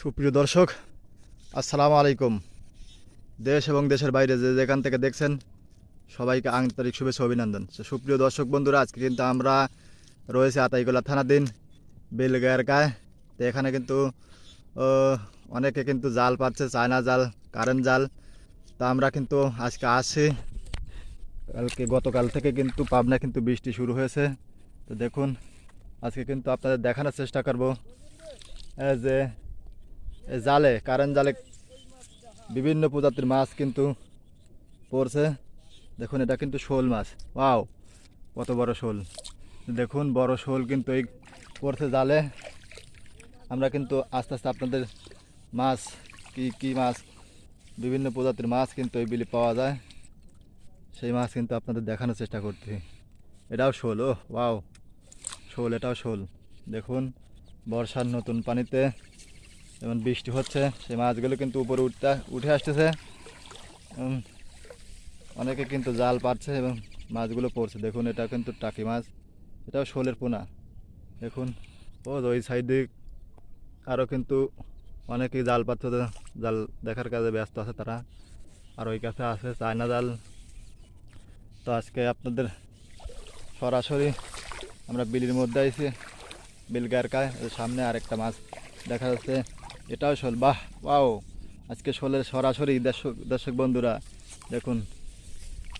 সুপ্রিয় দর্শক, আসসালামু আলাইকুম। দেশ এবং দেশের বাইরে যে যেখান থেকে দেখছেন, সবাইকে আন্তরিক শুভেচ্ছা অভিনন্দন। সুপ্রিয় দর্শক বন্ধুরা, আজকে কিন্তু আমরা রয়েছে আতাইগোলা থানাধীন বেলগায়ের গায়ে। তো এখানে কিন্তু অনেকে কিন্তু জাল পাচ্ছে, চায়না জাল, কারেন্ট জাল। তা আমরা কিন্তু আজকে আসি। কালকে, গতকাল থেকে কিন্তু পাবনা কিন্তু বৃষ্টি শুরু হয়েছে। তো দেখুন, আজকে কিন্তু আপনাদের দেখানোর চেষ্টা করব। যে জালে কারেন্ট জালে বিভিন্ন প্রজাতির মাছ কিন্তু পড়ছে। দেখুন, এটা কিন্তু শোল মাছ। ওয়াও, কত বড় শোল। দেখুন, বড় শোল কিন্তু এই পড়ছে জালে। আমরা কিন্তু আস্তে আস্তে আপনাদের মাছ, কি কি মাছ, বিভিন্ন প্রজাতির মাছ কিন্তু এই বিলে পাওয়া যায়। সেই মাছ কিন্তু আপনাদের দেখানোর চেষ্টা করছি। এটাও শোল ও ওয়াও। শোল, এটাও শোল। দেখুন, বর্ষার নতুন পানিতে যেমন বৃষ্টি হচ্ছে, সেই মাছগুলো কিন্তু উপরে উঠতে, উঠে আসতেছে। অনেকে কিন্তু জাল পাচ্ছে এবং মাছগুলো পড়ছে। দেখুন, এটা কিন্তু টাকি মাছ, এটাও শোলের পোনা। দেখুন, ও, ওই সাইডে আরও কিন্তু অনেকেই জাল পাচ্ছে জাল দেখার কাজে ব্যস্ত আছে তারা। আর ওই কাছে আছে চায়না জাল। তো আজকে আপনাদের সরাসরি আমরা বিলির মধ্যে আইছি বিলগার কায় ওই সামনে আরেকটা মাছ দেখা যাচ্ছে। এটাও শোল, বাহ বাও আজকে শোলের সরাসরি, দর্শক দর্শক বন্ধুরা, দেখুন,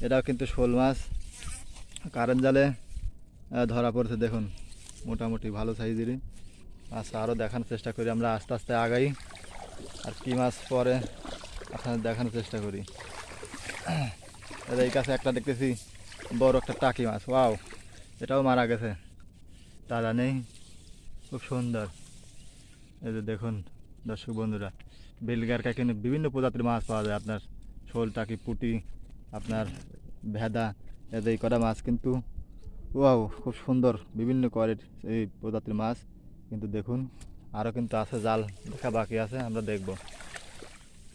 এটাও কিন্তু শোল মাছ। কারেন্ট জালে ধরা পড়ছে, দেখুন, মোটামুটি ভালো সাইজেরই আচ্ছা আরও দেখানোর চেষ্টা করি, আমরা আস্তে আস্তে আগাই। আর কী মাছ পরে, আপনাদের দেখানোর চেষ্টা করি। এই কাছে একটা দেখতেছি, বড় একটা টাকি মাছ, ওয়াও, এটাও মারা গেছে। তারা নেই, খুব সুন্দর। এই যে দেখুন দর্শক বন্ধুরা বেলগারকা কিন্তু বিভিন্ন প্রজাতির মাছ পাওয়া যায়, আপনার শোল, টাকি, পুটি, আপনার ভেদা এই কটা মাছ কিন্তু ওয়াও, খুব সুন্দর, বিভিন্ন কোয়ালিটির এই প্রজাতির মাছ। কিন্তু দেখুন আরও কিন্তু আছে জাল, দেখা বাকি আছে, আমরা দেখব।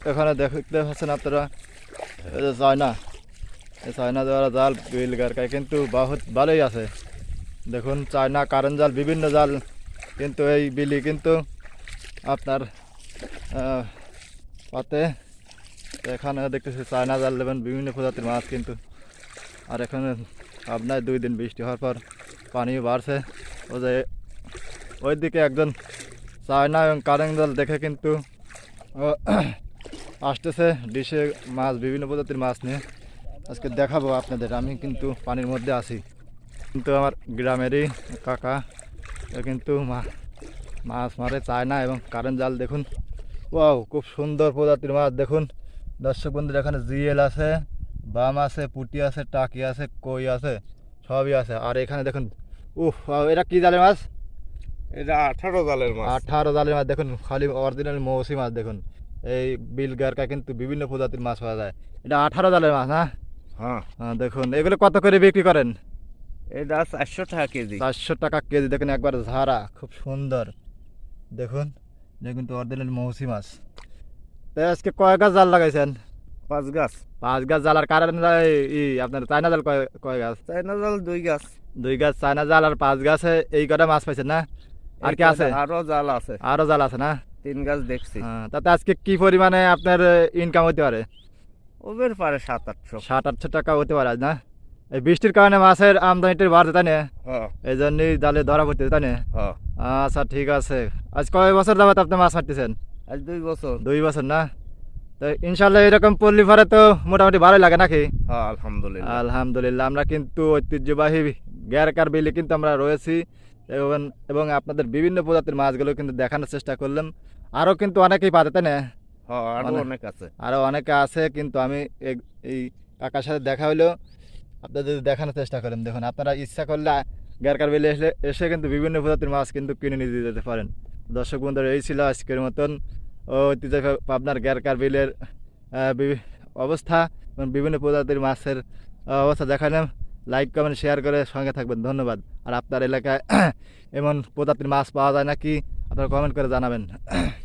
এখানে দেখতে পাচ্ছেন আপনারা চায়না, এই চায়না দেওয়ার জাল বেলগারকায় কিন্তু বহুত ভালোই আছে। দেখুন, চায়না কারেন্ট জাল, বিভিন্ন জাল কিন্তু এই বিলি কিন্তু আপনার পাতে। এখানে দেখতেছি চায়না জাল দেবেন, বিভিন্ন প্রজাতির মাছ কিন্তু। আর এখানে আপনার দুই দিন বৃষ্টি হওয়ার পর পানিও বাড়ছে। ও যে ওই দিকে একজন চায়না এবং কারেন্ট জাল দেখে কিন্তু আসতেছে। ডিশে মাছ, বিভিন্ন প্রজাতির মাছ নিয়ে। আজকে দেখাবো আপনাদের, আমি কিন্তু পানির মধ্যে আছি। কিন্তু আমার গ্রামেরই কাকা কিন্তু মা- মাছ মারে চায় না এবং কারেন্ট জাল দেখুন। ওয়াও খুব সুন্দর প্রজাতির মাছ দেখুন। দর্শক বন্ধুরা এখানে জিএল আছে বাম আছে পুটি আছে টাকি আছে কই আছে সবই আছে। আর এখানে দেখুন উফ এটা কি জালের মাছ? এটা আঠারো জালের মাছ। আঠারো জালের মাছ দেখুন খালি অরিজিনাল মৌসি মাছ দেখুন। এই বিল গারকা কিন্তু বিভিন্ন প্রজাতির মাছ পাওয়া যায়। এটা আঠারো জালের মাছ হ্যাঁ? হ্যাঁ। হ্যাঁ, দেখুন এগুলো কত করে বিক্রি করেন? এটা চারশো টাকা কেজি। চারশো টাকা কেজি দেখুন একবার ঝাড়া খুব সুন্দর। দেখুন এটা কিন্তু অরিজিনাল মৌসি মাছ। তো আজকে কয় গাছ জাল লাগাইছেন? পাঁচ গাছ। পাঁচ গাছ জাল আর কারেন্ট ই আপনার চায়না জাল কয় কয় গাছ? চাইনা জাল দুই গাছ। দুই গাছ চায়না জাল আর পাঁচ গাছে এই কটা মাছ পাইছেন না? আর কি আছে? আরও জাল আছে। আরও জাল আছে না? তিন গাছ দেখছি। হ্যাঁ, তাতে আজকে কি পরিমাণে আপনার ইনকাম হতে পারে? ওদের পারে সাত আটশো সাত আটশো টাকা হতে পারে না? এই বৃষ্টির কারণে মাছের আমদানিটা বাড়ছে তাই না? হ্যাঁ। এই জন্যই জালে ধরা পড়তে তাই না? হ্যাঁ। আচ্ছা ঠিক আছে। আজ কয় বছর যাবত আপনি মাছ মারতেছেন? আজ দুই বছর। দুই বছর না? তো ইনশাল্লাহ এরকম পল্লী পরে তো মোটামুটি ভালোই লাগে নাকি? হ্যাঁ আলহামদুলিল্লাহ। আলহামদুলিল্লাহ আমরা কিন্তু ঐতিহ্যবাহী গ্যারকার বিলে কিন্তু আমরা রয়েছি। এবং এবং আপনাদের বিভিন্ন প্রজাতির মাছগুলো কিন্তু দেখানোর চেষ্টা করলাম। আরও কিন্তু অনেকেই পাতে তাই না? হ্যাঁ অনেক- আছে। আরও অনেকে আছে কিন্তু আমি এই কাকার সাথে দেখা হইলেও আপনাদের দেখানোর চেষ্টা করেন দেখুন আপনারা ইচ্ছা করলে গ্যারকার বিলে এসে এসে কিন্তু বিভিন্ন প্রজাতির মাছ কিন্তু কিনে নিয়ে যেতে পারেন। দর্শক বন্ধুরা এই ছিল আজকের মতন। ঐতিহ্য আপনার গ্যারকার বিলের অবস্থা এবং বিভিন্ন প্রজাতির মাছের অবস্থা দেখালাম। লাইক কমেন্ট শেয়ার করে সঙ্গে থাকবেন। ধন্যবাদ। আর আপনার এলাকায় এমন প্রজাতির মাছ পাওয়া যায় নাকি? আপনারা কমেন্ট করে জানাবেন।